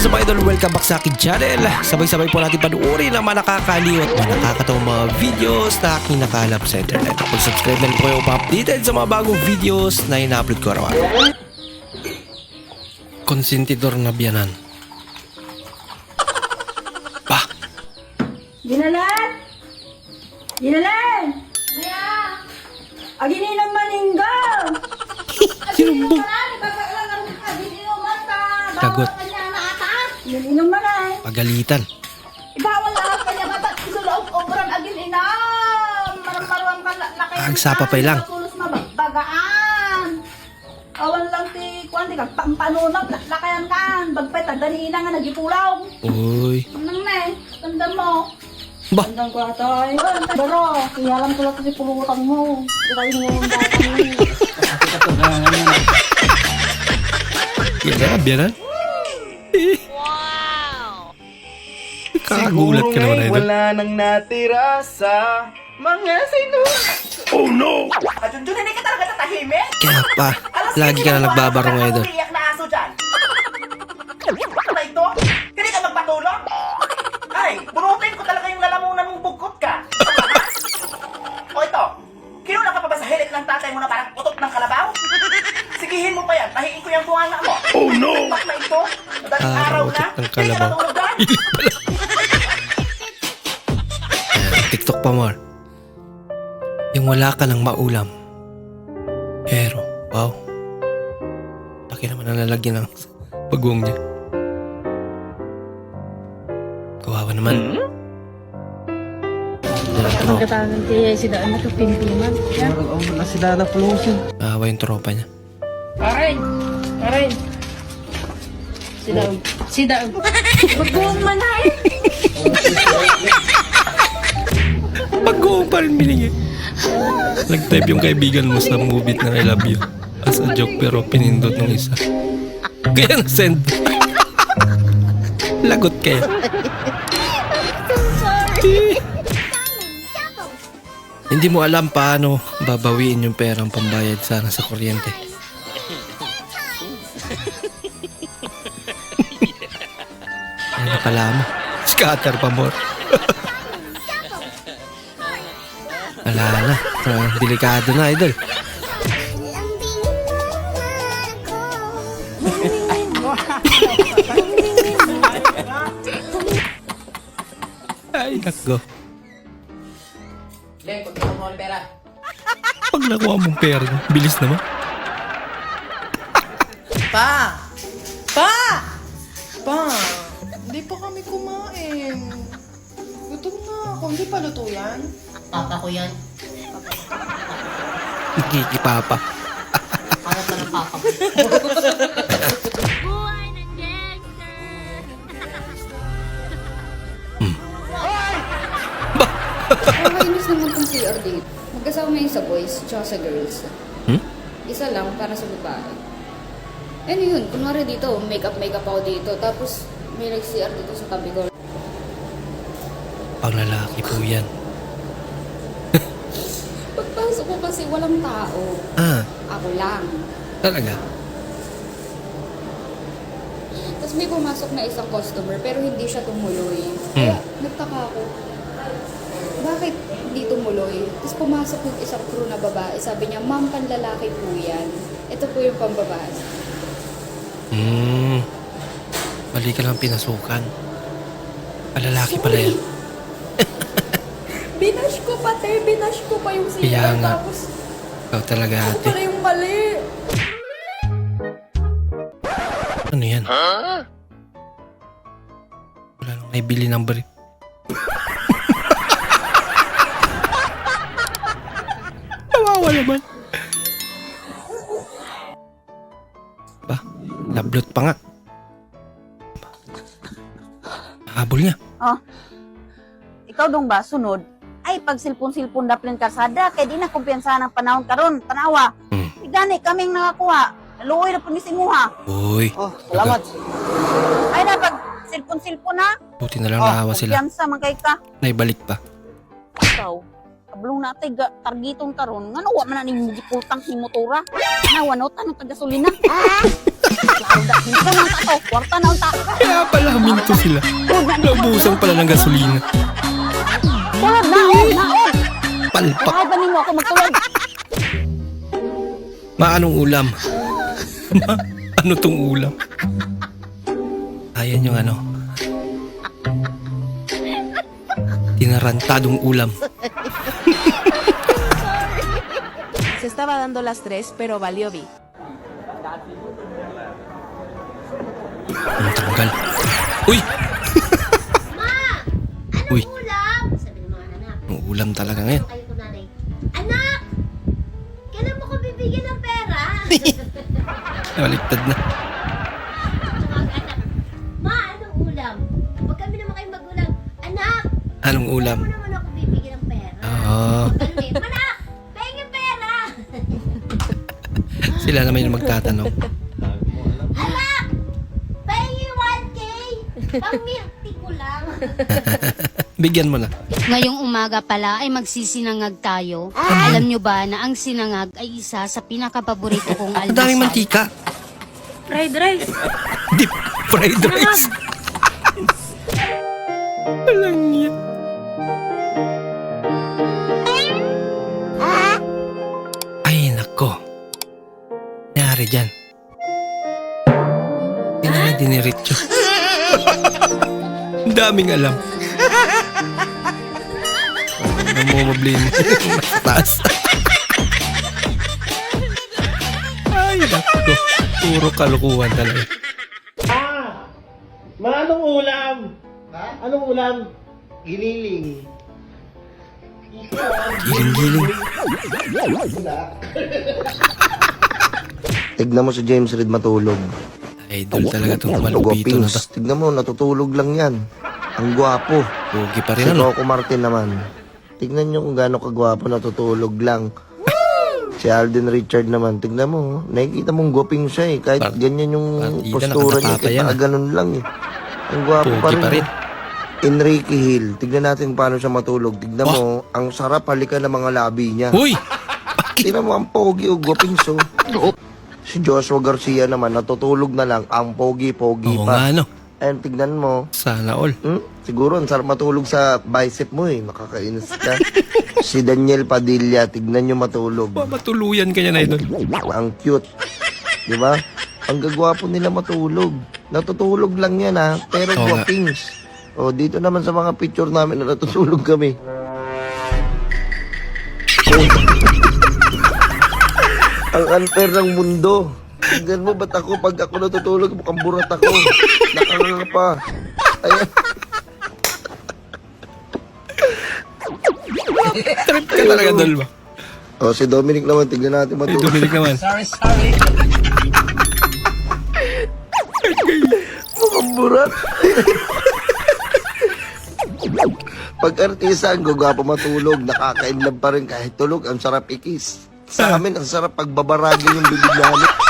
is up idol? Welcome back sa akin channel. Sabay-sabay po natin panuorin ang mga nakakaliw at mga nakakatawang mga videos na aking nakalap sa internet. Kung subscribe na po kayo pa-updated sa mga bagong videos na ina-upload ko araw-araw. Konsentidor na biyanan. Bah! Ginalan! Ginalan! Maya! Agininang maninggo! Sinumbong! Lagot. Gininom man ay. Pagalitan. Ibawal na ang kanya mata. Isuloob obran agin inam. Marang-marang ka na kayo. Agsapa pa lang. Sulos mabagaan. Awan lang ti kuan ti kag pampanunap la- lakayan kan. Bagpay tagdani ina nga nagipulaw. Uy. Nang na eh. Tandaan mo. Bah! Hanggang ko atoy. Pero, kiyalam ko lang kasi pulutan mo. Ikaw yung yung bata mo. Yan na, biyanan. Kakagulat ka naman idol. wala nang natira sa mga sinu... Oh no! At yun, hindi ka talaga tatahimik? Kaya pa, lagi ka na nagbabarong idol. Umiiyak na aso dyan. Ano ito? Hindi ka magpatulong? Ay, bunutin ko talaga yung lalamunan mong bugkot ka. o ito, kinuna ka pa ba sa hilik ng tatay mo na parang utot ng kalabaw? Sigihin mo pa yan, tahiin ko yung bunganga mo. Oh no! Bakit na ito? Madaling araw na, ng hindi ka kalabaw. natulog dyan. TikTok pa more. Yung wala ka ng maulam. Pero, wow. Laki naman ang lalagyan ng pagwong niya. Kawawa naman. Yan, tro. Katangan kaya si Daan na to pimpiman. Yan. Kawawa yung tropa niya. Aray! Aray! Si Daan. Si Daan. Magbuong man Pagwong pa rin biningi. Nag-type yung kaibigan mo sa movie ng I love you. As a joke pero pinindot ng isa. Kaya na-send. Lagot kayo. Hindi mo alam paano babawiin yung perang pambayad sana sa kuryente. ano pala mo? Scatter pa more. Wala na. Ah, delikado na, idol. Ay, nako. Leng, pag mo ang pera. Pag nakuha mong pera, bilis naman. Pa! Pa! Pa! Hindi pa kami kumain. Gutom na ako. Hindi pa luto yan? Papa ko yan. Nakikipapa. Para pa ng papa ko. Nakakainis naman tong CR date. Magkasama yun sa boys, tsaka sa girls. Hmm? Isa lang para sa babae. Ano yun, kunwari dito, make-up-makeup ako dito. Tapos, may nag-CR dito sa tabi ko. Pang lalaki po yan. Ko kasi walang tao. Ah, Ako lang. talaga? Tapos may pumasok na isang customer pero hindi siya tumuloy. Kaya nagtaka ako, bakit hindi tumuloy? Tapos pumasok yung isang crew na babae. Sabi niya, ma'am, panlalaki po yan. Ito po yung pambabae. Hmm. Mali ka lang pinasukan. Palalaki pala yan. Binash ko pa, te. Binash ko pa yung CR. Kaya nga. Tapos, Ikaw talaga ako ate. pala yung mali. Ano yan? Wala nang naibili ng brief. Kawawa naman. Ba, nablot pa nga. Habol niya. Oh. Ikaw dong ba, sunod? Ay, pag silpon-silpon daplin karsada, kay di na kumpiyansa ng panahon karon tanawa. Hmm. Igani, kaming nakakuha. Naluoy na po ni Singuha. Uy, Oh, salamat. Ay na, pag silpon-silpon na, buti na lang naawa sila. kumpiyansa man kay ka. Naibalik pa. Ikaw, kablong natay ga, targiton karon nga nawa man na ni mugipultang ni motora. Nawa no tanong taga sulina. Hindi ko nang tao, kwarta na ang tao. Kaya pala huminto sila. Naubusan pala ng gasolina. Palpak. Ay, panin mo ako magtulad. Maanong ulam? Ma, ano tong ulam? Ayan yung ano. Tinarantadong ulam. Se estaba dando las tres, pero valió vi. Ang tanggal. Uy! Uy, Ulam! Sabi ng mga anak. ang ulam talaga ngayon. Baliktad na. Anak. Ma, anong ulam? Huwag kami naman kayong magulang. Anak! Anong ulam? Mo naman ako bibigyan ng pera? Oo. Ganun eh. Manak! Pengen pera! Sila naman yung magtatanong. Anak! Pengen 1K! Pang milk tea ko lang. Bigyan mo na. Ngayong umaga pala ay magsisinangag tayo. Alam nyo ba na ang sinangag ay isa sa pinakapaborito kong Ang daming almusal? mantika. Fried rice. Deep fried rice. Walang yan. Ay, nako. Nangyari dyan. Hindi na diniritso. Ang daming alam. Mo. Mas taas. Ay, nako. Puro kalukuhan talaga. Ma, anong ulam? Ha? Anong ulam? Giniling. Giling-giling. Tignan mo si James Reid matulog. Idol talaga itong malupito na to. Tignan mo, natutulog lang yan. Ang gwapo. Pogi pa Si rin ano. Coco Martin naman. Tignan nyo kung gaano kagwapo natutulog lang. Si Alden Richard naman, tignan mo, nakikita mong gwaping siya eh. Kahit Part- ganyan yung partida, postura niya, kahit yan, ah. ganun lang eh. Ang gwapo pa rin. pa rin. Enrique Hill, tignan natin paano siya matulog. Tignan Oh. mo, ang sarap halika ng mga labi niya. Uy! Tignan mo, ang pogi o gwaping so. Si Joshua Garcia naman, natutulog na lang, ang pogi-pogi Oo pa. nga no. Ayun, tignan mo. Sana all. Hmm? Siguro, ang sarap matulog sa bicep mo eh. Nakakainis ka. si Daniel Padilla, tignan nyo matulog. Matuluyan ka niya na idol. Ang cute. Di ba? Ang gagwapo nila matulog. Natutulog lang yan ha, pero Oo nga. guwapings. O, dito naman sa mga picture namin na natutulog kami. Ang unfair ng mundo. Tignan mo, ba't ako, pag ako natutulog, mukhang burat ako. Nakanganga pa. Ayan. Trip ka talaga dol ba? O, si Dominic naman, tignan natin Ay, matulog. Dominic naman. Mukhang burat. Pag artista, ang gagwapo matulog, nakakainlove pa rin kahit tulog, ang sarap ikis. Sa amin, ang sarap pagbabaragin yung bibig namin.